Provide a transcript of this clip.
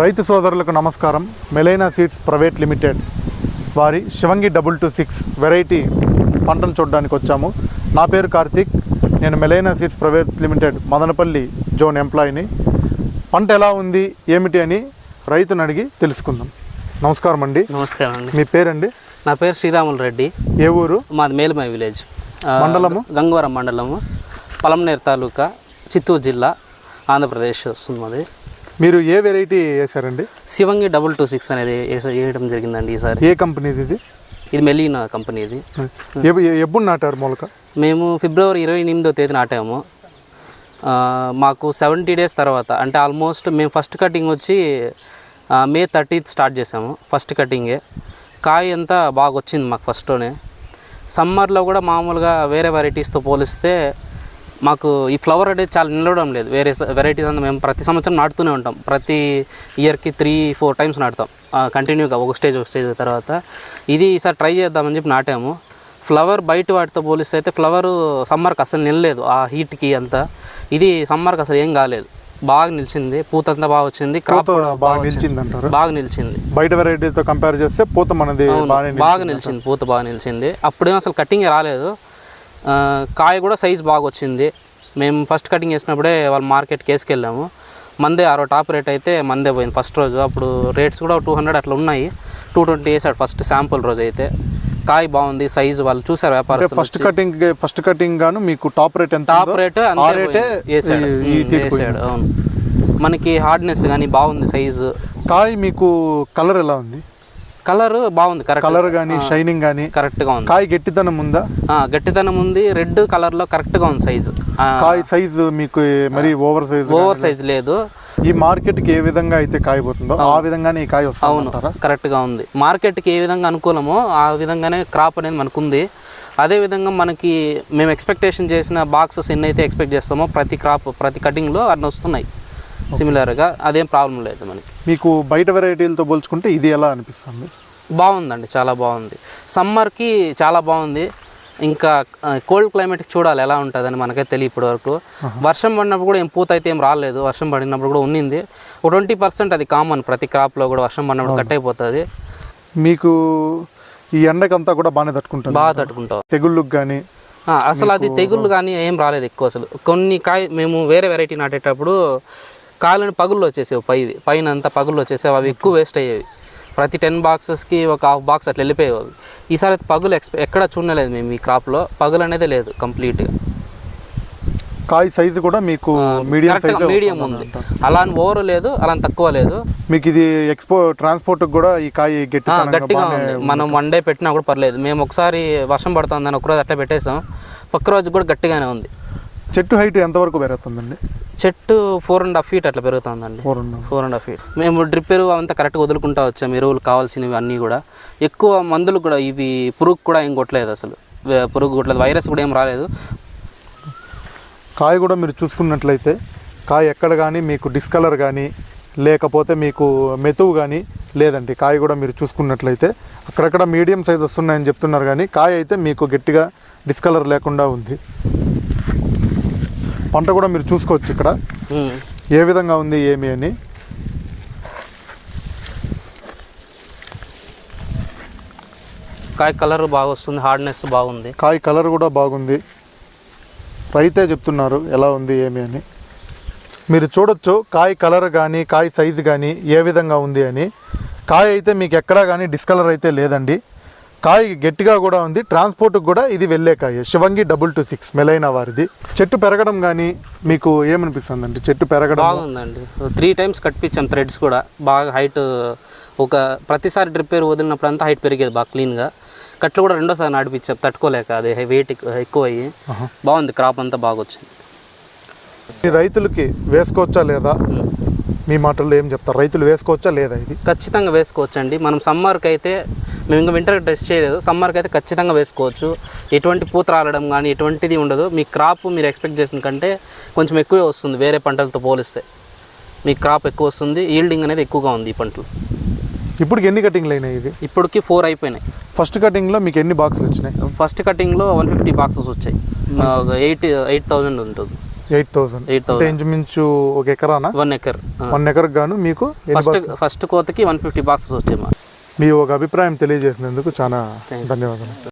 రైతు సోదరులకు నమస్కారం. మెలైనా సీడ్స్ ప్రైవేట్ లిమిటెడ్ వారి Shivangi double two six variety పంటను చూడడానికి వచ్చాము. నా పేరు కార్తీక్. నేను మెలైనా seeds private limited Madanapalle zone ఎంప్లాయీని. పంట ఎలా ఉంది ఏమిటి అని రైతుని అడిగి తెలుసుకుందాం. నమస్కారం అండి. నమస్కారం అండి. మీ పేరండి? నా పేరు శ్రీరాములు రెడ్డి. ఏ ఊరు? మాది మేలుమై విలేజ్. మండలము? గంగవరం మండలము. పలంనేరు తాలూకా చిత్తూరు జిల్లా ఆంధ్రప్రదేశ్ వస్తుంది మాది మీరు ఏ వెరైటీ వేశారండి? శివంగి డబుల్ టూ సిక్స్ అనేది వేయడం జరిగిందండి ఈసారి. ఏ కంపెనీది ఇది? ఇది మెలీనా కంపెనీ ఇది ఎప్పు- ఎప్పుడు నాటారు మొలక? మేము ఫిబ్రవరి ఇరవై ఎనిమిదో తేదీ నాటాము. మాకు సెవెంటీ డేస్ తర్వాత అంటే ఆల్మోస్ట్ మేము ఫస్ట్ కటింగ్ వచ్చి మే థర్టీత్ స్టార్ట్ చేసాము ఫస్ట్ కటింగే కాయ అంతా బాగా వచ్చింది మాకు ఫస్ట్లోనే సమ్మర్లో కూడా మామూలుగా వేరే వెరైటీస్తో పోలిస్తే మాకు ఈ ఫ్లవర్ అనేది చాలా నిలవడం లేదు. వేరే వెరైటీస్ అంతా మేము ప్రతి సంవత్సరం నాటుతూనే ఉంటాం. ప్రతి ఇయర్కి త్రీ ఫోర్ టైమ్స్ నాటుతాం. కంటిన్యూగా ఒక స్టేజ్ ఒక స్టేజ్ తర్వాత. ఇది ఈసారి ట్రై చేద్దామని చెప్పి నాటాము. ఫ్లవర్ బయట వాటితో పోలిస్తే అయితే ఫ్లవర్ సమ్మర్కి అసలు నిలలేదు. ఆ హీట్కి అంతా. ఇది సమ్మర్కి అసలు ఏం కాలేదు. బాగా నిలిచింది. పూత అంతా బాగా వచ్చింది. క్రాప్ బాగా నిలిచింది అంటారు బాగా నిలిచింది. బయట వెరైటీతో కంపేర్ చేస్తే పూత మనది బాగా నిలిచింది. పూత బాగా నిలిచింది. అప్పుడేం అసలు కటింగ్ రాలేదు. కాయ కూడా సైజ్ బాగా వచ్చింది. మేము ఫస్ట్ కటింగ్ చేసినప్పుడే వాళ్ళ మార్కెట్కి వేసుకెళ్ళాము మందే ఆరో టాప్ రేట్ అయితే మందే పోయింది ఫస్ట్ రోజు. అప్పుడు రేట్స్ కూడా టూ హండ్రెడ్ అట్లా ఉన్నాయి. టూ ట్వంటీ వేసాడు ఫస్ట్ శాంపుల్ రోజు అయితే. కాయ బాగుంది సైజు వాళ్ళు చూసారు వ్యాపారస్తులు ఫస్ట్ కటింగ్ ఫస్ట్ కటింగ్ గాను మీకు టాప్ రేట్ ఎంత టాప్ రేట్. వేసాడు. వేసాడు అవును. మనకి హార్డ్నెస్ కానీ బాగుంది సైజు. కాయ మీకు కలర్ ఎలా ఉంది? కలర్ బాగుంది కరెక్ట్ కలర్ గానీ షైనింగ్ గానీ. కరెక్ట్గా ఉంది. కాయ గట్టితనం ఉందా? ఆ, గట్టిదనం ఉంది రెడ్ కలర్లో కరెక్ట్గా ఉంది సైజు కాయ సైజు మీకు మరి ఓవర్ సైజ్ ఓవర్ సైజ్ లేదు? ఈ మార్కెట్కి ఏ విధంగా అయితే కాయ పోతుందో ఆ విధంగానే ఈ కాయ వస్తుంది అవును కరెక్ట్గా ఉంది. మార్కెట్కి ఏ విధంగా అనుకూలమో ఆ విధంగానే క్రాప్ అనేది మనకు ఉంది అదేవిధంగా మనకి మేము ఎక్స్పెక్టేషన్ చేసిన బాక్సెస్ ఎన్ని అయితే ఎక్స్పెక్ట్ చేస్తామో ప్రతి క్రాప్ ప్రతి కటింగ్లో అన్ని వస్తున్నాయి. సిమిలర్గా అదేం ప్రాబ్లం లేదు మనకి. మీకు బయట వెరైటీలతో పోల్చుకుంటే ఇది ఎలా అనిపిస్తుంది? బాగుందండి చాలా బాగుంది. సమ్మర్కి చాలా బాగుంది. ఇంకా కోల్డ్ క్లైమేట్కి చూడాలి ఎలా ఉంటుందని మనకే తెలియ ఇప్పటి వరకు వర్షం పడినప్పుడు కూడా ఏం పూత అయితే ఏం రాలేదు. వర్షం పడినప్పుడు కూడా ఉన్నింది. ఒక ట్వంటీ పర్సెంట్ అది కామన్ ప్రతి క్రాప్లో కూడా వర్షం పడినప్పుడు కట్ అయిపోతుంది మీకు ఈ ఎండకంతా కూడా బాగానే తట్టుకుంటుంది. బాగా తట్టుకుంటాం. తెగుళ్ళకు కానీ అసలు అది తెగుళ్ళు కానీ ఏం రాలేదు ఎక్కువ అసలు. కొన్ని కాయ మేము వేరే వెరైటీ నాటేటప్పుడు కాయలను పగుళ్ళు వచ్చేసేవి పై పైన అంతా పగుళ్ళు వచ్చేసేవి అవి ఎక్కువ వేస్ట్ అయ్యేవి. ప్రతి టెన్ బాక్సెస్కి ఒక హాఫ్ బాక్స్ అట్లా వెళ్ళిపోయేవి ఈసారి అయితే పగులు ఎక్స్పె ఎక్కడ చూడలేదు మేము ఈ క్రాప్లో పగులు అనేది లేదు కంప్లీట్గా కాయ సైజు కూడా మీకు మీడియం సైజ్ మీడియం ఉంది. అలా ఓవర్ లేదు అలా తక్కువ లేదు. మీకు ఇది ఎక్స్పో ట్రాన్స్పోర్ట్ కూడా ఈ కాయ గట్టిగా ఉంది. మనం వన్ డే పెట్టినా కూడా పర్లేదు. మేము ఒకసారి వర్షం పడుతుందని ఒకరోజు అట్లా పెట్టేసాం. పక్క రోజు కూడా గట్టిగానే ఉంది. చెట్టు హైట్ ఎంతవరకు పెరుగుతుందండి? చెట్టు ఫోర్ అండ్ హాఫ్ ఫీట్ అట్లా పెరుగుతుందండి. ఫోర్ ఉన్న ఫోర్ అండ్ హాఫ్ ఫీట్ మేము డ్రిప్ ఎరువు అంతా కరెక్ట్గా వదులుకుంటా వచ్చాము. ఎరువులు కావాల్సినవి అన్నీ కూడా. ఎక్కువ మందులు కూడా ఇవి పురుగు కూడా ఏం కొట్టలేదు అసలు. పురుగు కొట్టలేదు. వైరస్ కూడా ఏం రాలేదు. కాయ కూడా మీరు చూసుకున్నట్లయితే కాయ ఎక్కడ కానీ మీకు డిస్కలర్ కానీ లేకపోతే మీకు మెతువు కానీ లేదండి. కాయ కూడా మీరు చూసుకున్నట్లయితే అక్కడక్కడ మీడియం సైజ్ వస్తున్నాయని చెప్తున్నారు కానీ కాయ అయితే మీకు గట్టిగా డిస్కలర్ లేకుండా ఉంది. పంట కూడా మీరు చూసుకోవచ్చు ఇక్కడ. ఏ విధంగా ఉంది ఏమి అని. కాయ కలర్ బాగా వస్తుంది హార్డ్నెస్ బాగుంది. కాయ కలర్ కూడా బాగుంది. రైతే చెప్తున్నారు ఎలా ఉంది ఏమి అని. మీరు చూడొచ్చు కాయ కలర్ కానీ కాయ సైజు కానీ ఏ విధంగా ఉంది అని. కాయ అయితే మీకు ఎక్కడా కానీ డిస్కలర్ అయితే లేదండి. కాయ గట్టిగా కూడా ఉంది. ట్రాన్స్పోర్ట్కి కూడా ఇది వెళ్ళే కాయ. Shivangi double two six Melaina వారిది. చెట్టు పెరగడం కానీ మీకు ఏమనిపిస్తుందండి? చెట్టు పెరగడం బాగుందండి. త్రీ టైమ్స్ కట్టించాం థ్రెడ్స్ కూడా. బాగా హైట్ ఒక ప్రతిసారి డ్రిప్ ఎరువు వదిలినప్పుడు అంతా హైట్ పెరిగేది బాగా క్లీన్గా కట్లు కూడా రెండోసారి నడిపించాం తట్టుకోలేక అది వెయిట్ ఎక్కువ అయ్యి బాగుంది. క్రాప్ అంతా బాగా వచ్చింది రైతులకి వేసుకోవచ్చా లేదా? మీ మాటల్లో ఏం చెప్తారు? రైతులు వేసుకోవచ్చా లేదా ఇది? ఖచ్చితంగా వేసుకోవచ్చండి. మనం సమ్మర్కి అయితే మేము ఇంకా వింటర్కి టెస్ట్ చేయలేదు. సమ్మర్కి అయితే ఖచ్చితంగా వేసుకోవచ్చు. ఎటువంటి పూత రాలడం కానీ ఎటువంటిది ఉండదు. మీ క్రాప్ మీరు ఎక్స్పెక్ట్ చేసిన కంటే కొంచెం ఎక్కువే వస్తుంది వేరే పంటలతో పోలిస్తే. మీ క్రాప్ ఎక్కువ వస్తుంది. ఈల్డింగ్ అనేది ఎక్కువగా ఉంది ఈ పంటలు. ఇప్పుడు ఎన్ని కటింగ్లు అయినాయి ఇది ఇప్పటికి ఫోర్ అయిపోయినాయి. ఫస్ట్ కటింగ్లో మీకు ఎన్ని బాక్సులు వచ్చినాయి? ఫస్ట్ కటింగ్లో వన్ ఫిఫ్టీ బాక్సెస్ వచ్చాయి. ఎయిట్ ఎయిట్ థౌజండ్ ఉంటుంది. ఎయిట్ థౌసండ్ ఎయిట్ అంటే ఇంచుమించు ఒక ఎకరానా? One acre. వన్ ఎకర్కి గాను మీకు ఫస్ట్ ఫస్ట్ కోతకి వన్ ఫిఫ్టీ బాక్సెస్ వచ్చాయి మా మీ ఒక అభిప్రాయం తెలియజేసినందుకు చాలా ధన్యవాదాలు.